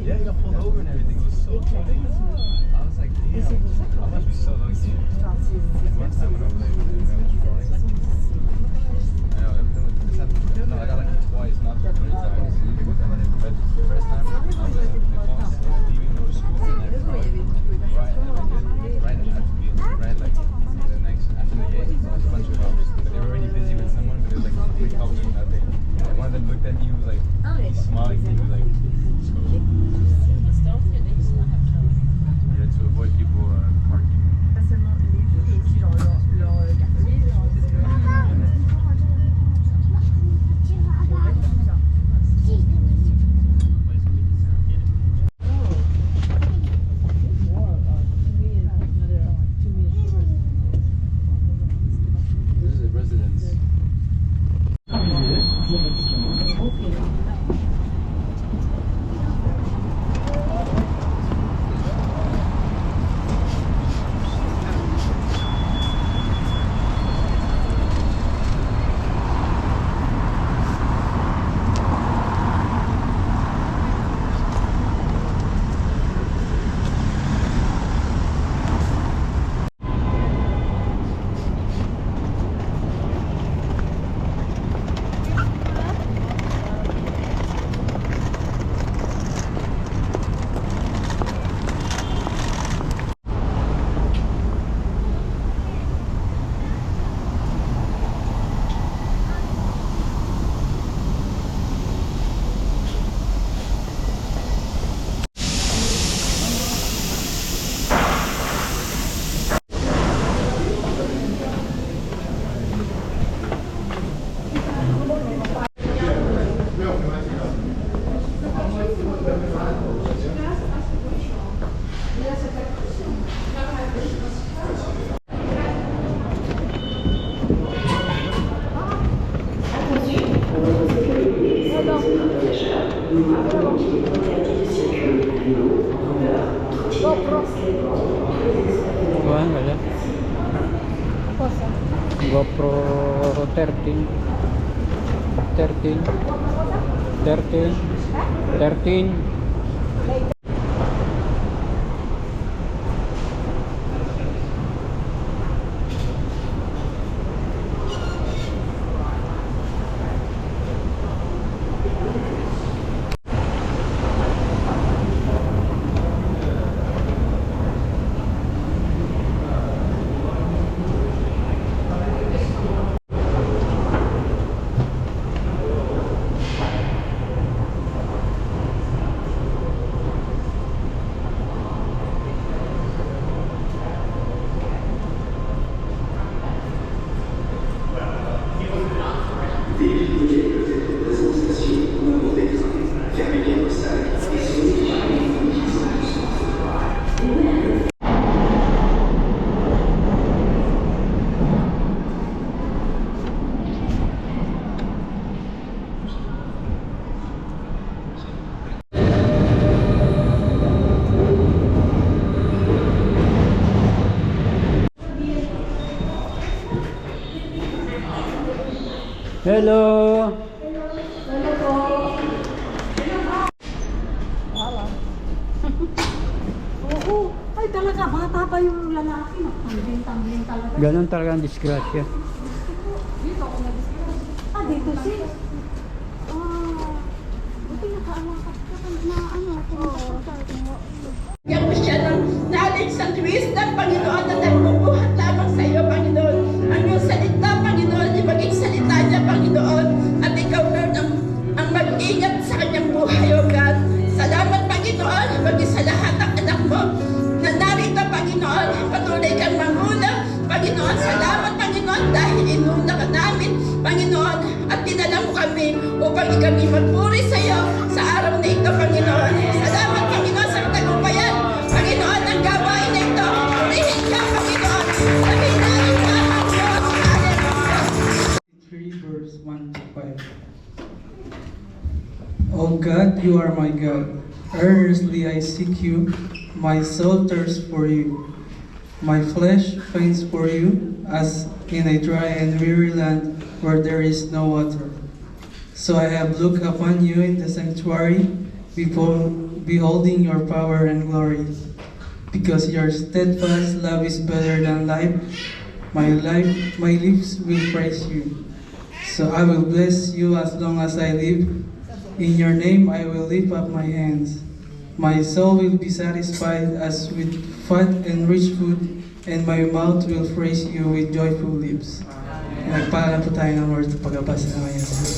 Yeah, you got pulled over and everything. It was so funny. prison. 13 13 13 Hello! Hello po! Oo. Ay talaga, bata pa yung lalaki. Tambing-tambing talaga. Ganon talaga ang disgrasya. kagiganiman. Puri sa iyo sa araw na ito, Panginoon. Salamat, Panginoon, sa tagumpayan. Panginoon, ang gawain na ito. Purihin ka, Panginoon. Sabihin na ang mahal Diyos. Hallelujah. 3 verse 1 to 5. O God, you are my God. Earnestly I seek you. My soul thirsts for you. My flesh faints for you, as in a dry and weary land where there is no water. So I have looked upon you in the sanctuary, before beholding your power and glory. Because your steadfast love is better than life, my life, my lips will praise you. So I will bless you as long as I live. In your name I will lift up my hands. My soul will be satisfied as with fat and rich food, and my mouth will praise you with joyful lips. Nagpaalam po tayo ng words sa pagbabasa na ngayon.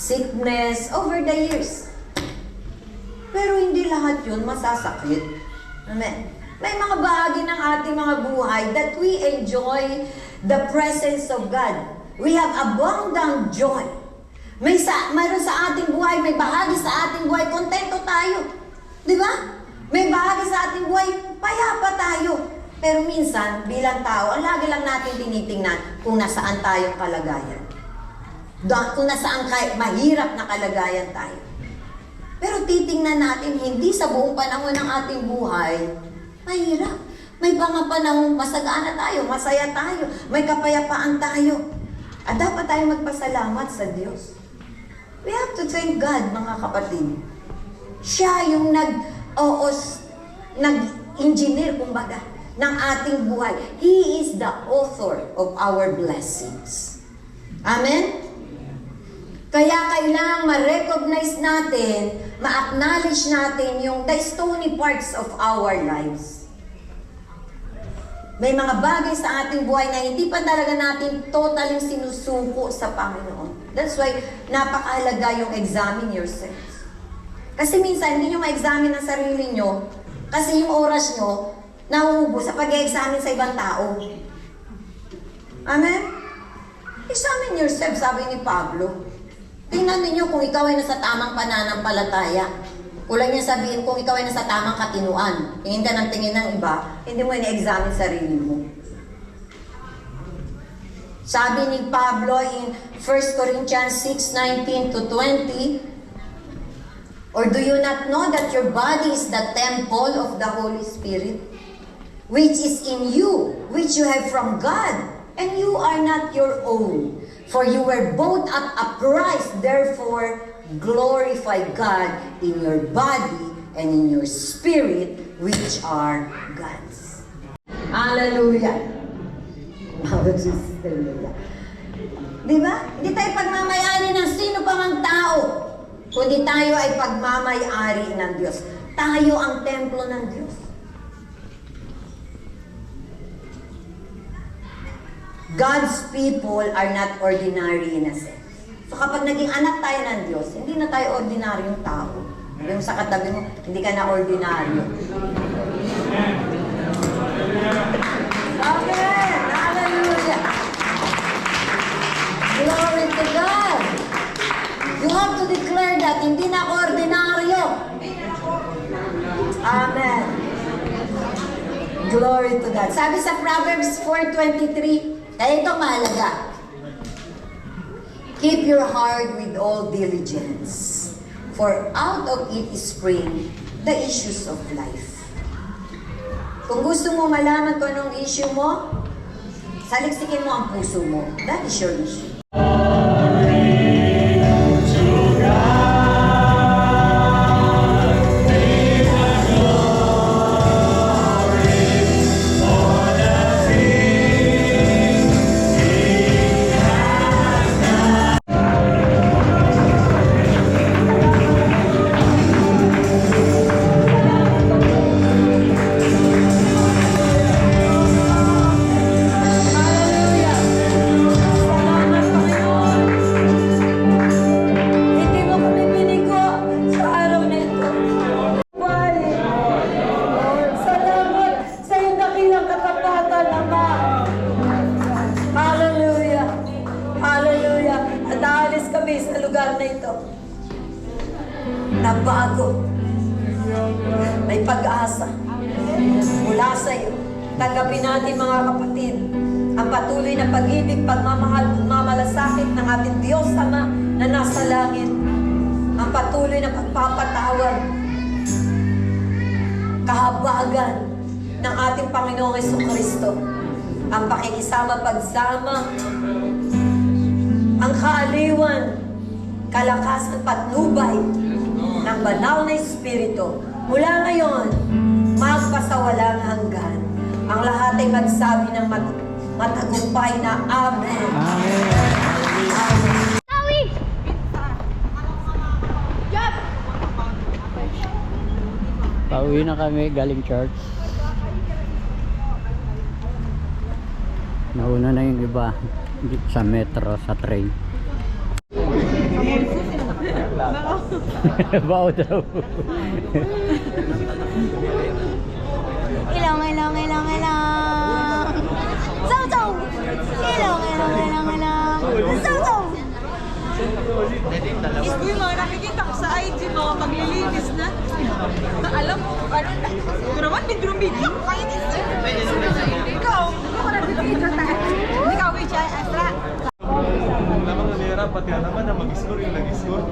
Sickness, over the years. Pero hindi lahat yun masasakit. Amen. May mga bahagi ng ating mga buhay that we enjoy the presence of God. We have abundant joy. May sa, mayroon sa ating buhay, may bahagi sa ating buhay, kontento tayo. Di ba? May bahagi sa ating buhay, payapa tayo. Pero minsan, bilang tao, ang lagi lang natin tinitingnan kung nasaan tayong kalagayan. Da- Kung nasaan kay, mahirap na kalagayan tayo. Pero titingnan natin, hindi sa buong panahon ng ating buhay, mahirap. May mga panahon, masagana tayo, masaya tayo, may kapayapaan tayo. At dapat tayo magpasalamat sa Diyos. We have to thank God, mga kapatid. Siya yung nag, oo, s- nag-engineer, kumbaga, ng ating buhay. He is the author of our blessings. Amen? Kaya kailangang ma-recognize natin, ma-acknowledge natin yung the stony parts of our lives. May mga bagay sa ating buhay na hindi pa talaga natin totaling sinusuko sa Panginoon. That's why napakahalaga yung examine yourselves. Kasi minsan, hindi nyo ma-examine ang sarili nyo kasi yung oras nyo nauubos sa pag-examine sa ibang tao. Amen? Examine yourself, sabi ni Pablo. Tingnan ninyo kung ikaw ay nasa tamang pananampalataya. Kulang niya sabihin kung ikaw ay nasa tamang katinuan. Tingin ka ng tingin ng iba, hindi mo ina-examine sarili mo. Sabi ni Pablo in 1 Corinthians 6:19 to 20, Or do you not know that your body is the temple of the Holy Spirit, which is in you, which you have from God, and you are not your own? For you were at a price, therefore glorify God in your body and in your spirit, which are God's. Hallelujah! Hallelujah! Di ba? Hindi tayo pagmamayari ng sino pa mang tao, kundi tayo ay pagmamayari ng Diyos. Tayo ang templo ng Diyos. God's people are not ordinary in a sense. So kapag naging anak tayo ng Diyos, hindi na tayo ordinaryong tao. Yung sa katabi mo, hindi ka na ordinaryo. Amen! Hallelujah! Glory to God! You have to declare that hindi na ako ordinaryo. Amen. Glory to God. Sabi sa Proverbs 4.23, kaya ito mahalaga. Keep your heart with all diligence, for out of it spring the issues of life. Kung gusto mo malaman kung anong issue mo, saliksikin mo ang puso mo. That is your issue. Lugar na ito. Na bago. May pag-asa. Mula sa iyo. Tanggapin natin mga kapatid ang patuloy na pag-ibig, pagmamahal, pagmamalasakit ng ating Diyos Ama na nasa langit. Ang patuloy na pagpapatawad, kahabagan ng ating Panginoong Yeso Kristo. Ang pakikisama, pagsama, ang kaaliwan, kalakasan, patnubay ng banal na Espiritu. Mula ngayon, magpasawalang hanggan. Ang lahat ay magsabi ng mat- matagumpay na Amen. Amen. Pauwi na kami galing church. Nauna na yung iba sa metro, sa train. Bao daw. Ilong, ilong, ilong, ilong. Zow, zow. Ilong, ilong, ilong, ilong. Zow, zow. Hindi mo, nakikita ko sa IG mo, maglilinis na. Na alam mo, ano na, ito naman, din. Ikaw, ikaw ka nag-video tayo. Nalira, pati naman na mag-score yung nag-score.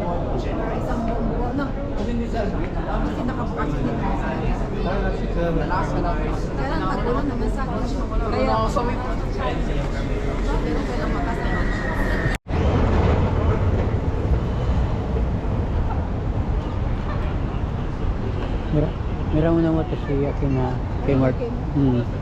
Kaya lang magulo naman sa akin. Kaya ako. Mira, mira mo na mo to siya kina kay Mark. Hmm.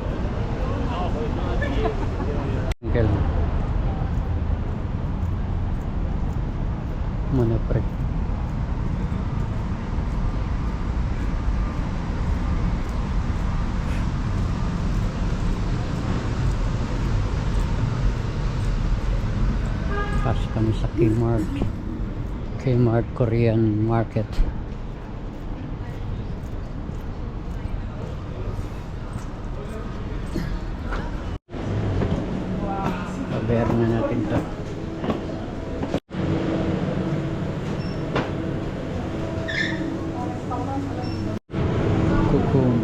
Pas kami sa Kmart. Kmart Korean Market. Pabayar na natin to. Kukum.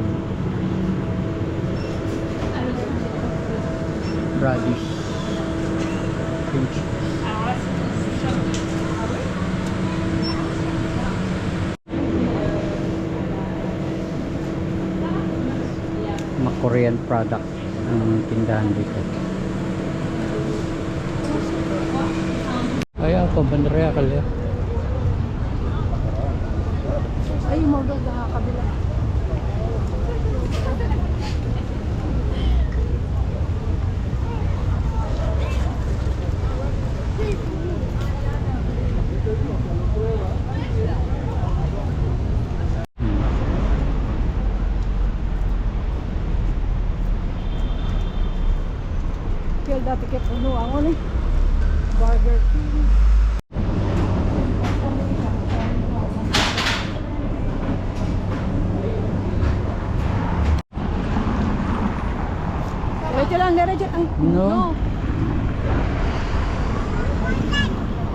Radish. Pinch. Mga Korean product ang tindahan dito. Ay ako, bandera kali. Ay, mo doon sa kabila. Kaya dati kaya puno ako ni Burger King. Diretso lang, diretso. Ay, No.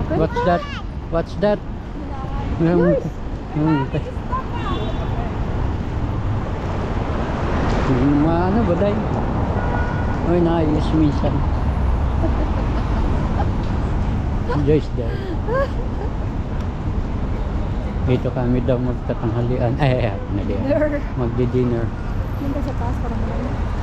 Okay. What's that? What's that? Hmm. Hmm, Maano ba day? Ay, naayos minsan. Joyce day. Dito kami daw magtatanghalian. Ay, ay, ay, nali. Dinner. Magdi-dinner. Yung sa taas para malayo.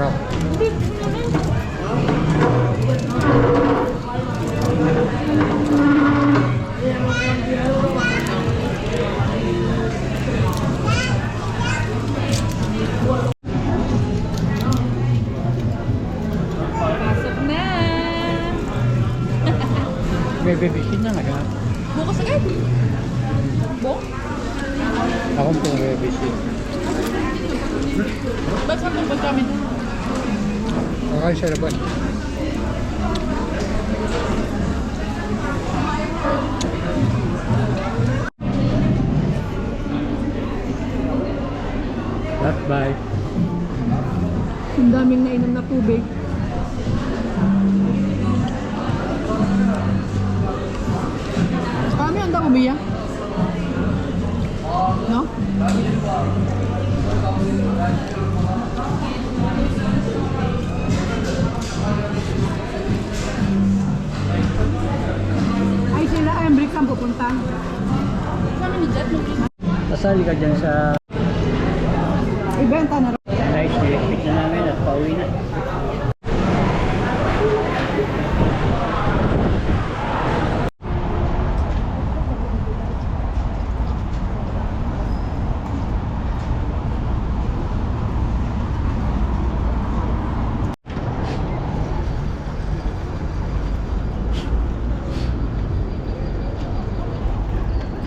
rau pero bueno. Pasali ka dyan sa Ibenta na rin. Nice, nilikpit na namin at pauwi na.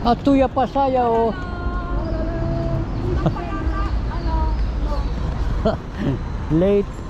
Atuya pasaya oh. Late.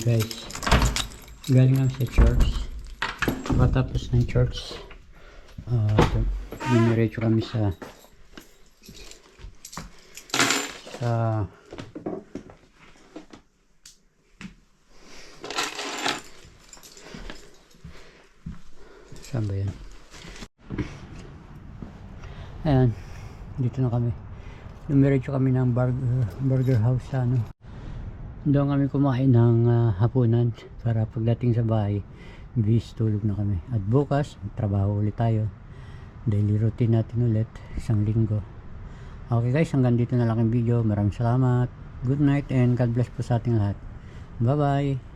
Guys. Galing kami sa church. Pagkatapos ng church, uh, diniretso kami sa sa saan ba yan? Ayan, dito na kami. Dumiretso kami ng burger, burger house sa ano. Doon kami kumain ng ah, hapunan para pagdating sa bahay, bis tulog na kami. At bukas, trabaho ulit tayo. Daily routine natin ulit, isang linggo. Okay guys, hanggang dito na lang ang video. Maraming salamat. Good night and God bless po sa ating lahat. Bye bye.